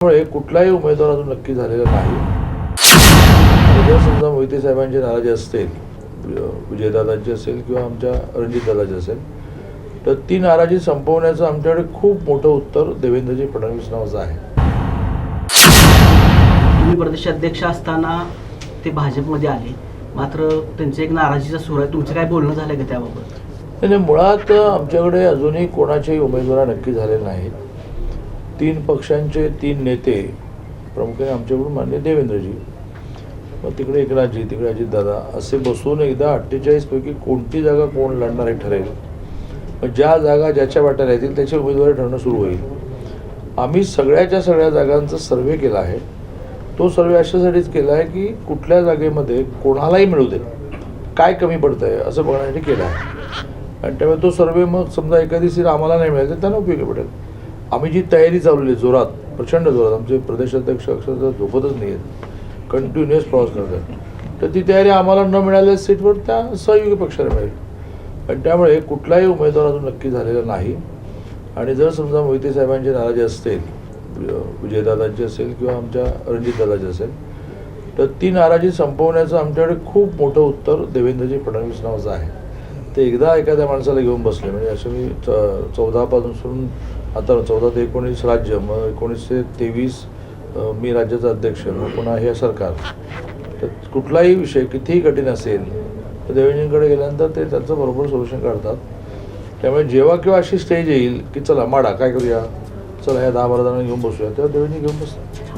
त्यामुळे कुठलाही उमेदवार अजून नक्की झालेला नाही. जर समजा मोहिते साहेबांची नाराजी असतील विजयदादांची असेल किंवा आमच्या रणजितदादाची असेल तर ती नाराजी संपवण्याचं आमच्याकडे खूप मोठं उत्तर देवेंद्रजी फडणवीस नावाचं आहे. तुम्ही प्रदेशाध्यक्ष असताना ते भाजपमध्ये आले. मात्र त्यांचे एक नाराजीचा सूर आहे. तुमचं काय बोलणं झालं का त्याबाबत? नाही, मुळात आमच्याकडे अजूनही कोणाचेही उमेदवार नक्की झाले नाहीत. तीन पक्षांचे तीन नेते प्रामुख्याने आमच्याकडून मान्य देवेंद्रजी मग तिकडे एकनाथजी तिकडे अजितदादा असे बसून एकदा अठ्ठेचाळीसपैकी कोणती जागा कोण लढणार हे ठरेल? मग ज्या जागा ज्याच्या वाट्याला येतील त्याचे उमेदवारी ठरणं सुरू होईल. आम्ही सगळ्याच्या सगळ्या जागांचा सर्वे केला आहे. तो सर्वे अशासाठीच केला आहे की कुठल्या जागेमध्ये कोणालाही मिळू दे. काय कमी पडतं आहे असं बघण्यासाठी केलं आहे. आणि त्यामुळे तो सर्वे मग समजा एखादी सीट आम्हाला नाही मिळाली तर त्यांना उपयोगी पडेल. आम्ही जी तयारी चालवली आहे जोरात प्रचंड जोरात आमचे प्रदेशाध्यक्ष अक्षरशः झोपतच नाही आहेत कंटिन्युअस प्रवास करतात तर ती तयारी आम्हाला न मिळालेल्या सीटवर त्या सहयोगी पक्षाला मिळेल. आणि त्यामुळे कुठलाही उमेदवार अजून नक्की झालेला नाही. आणि जर समजा मोहिते साहेबांची नाराजी असतील विजयदादांची असेल किंवा आमच्या रणजितदादाची असेल तर ती नाराजी संपवण्याचं आमच्याकडे खूप मोठं उत्तर देवेंद्रजी फडणवीस नावाचं आहे. ते एकदा एखाद्या माणसाला घेऊन बसले. म्हणजे असं मी च चौदापासून आता चौदा ते एकोणीस राज्य मग एकोणीसशे तेवीस मी राज्याचा अध्यक्ष मग पुन्हा हे सरकार. तर कुठलाही विषय कितीही कठीण असेल तर देवेंद्रजींकडे गेल्यानंतर ते त्याचं बरोबर सोल्युशन काढतात. त्यामुळे जेव्हा किंवा अशी स्टेज येईल की चला माडा काय करूया? चला ह्या दहा बारा जणांना घेऊन बसूया. तेव्हा देवेंद्रजी घेऊन बसतात.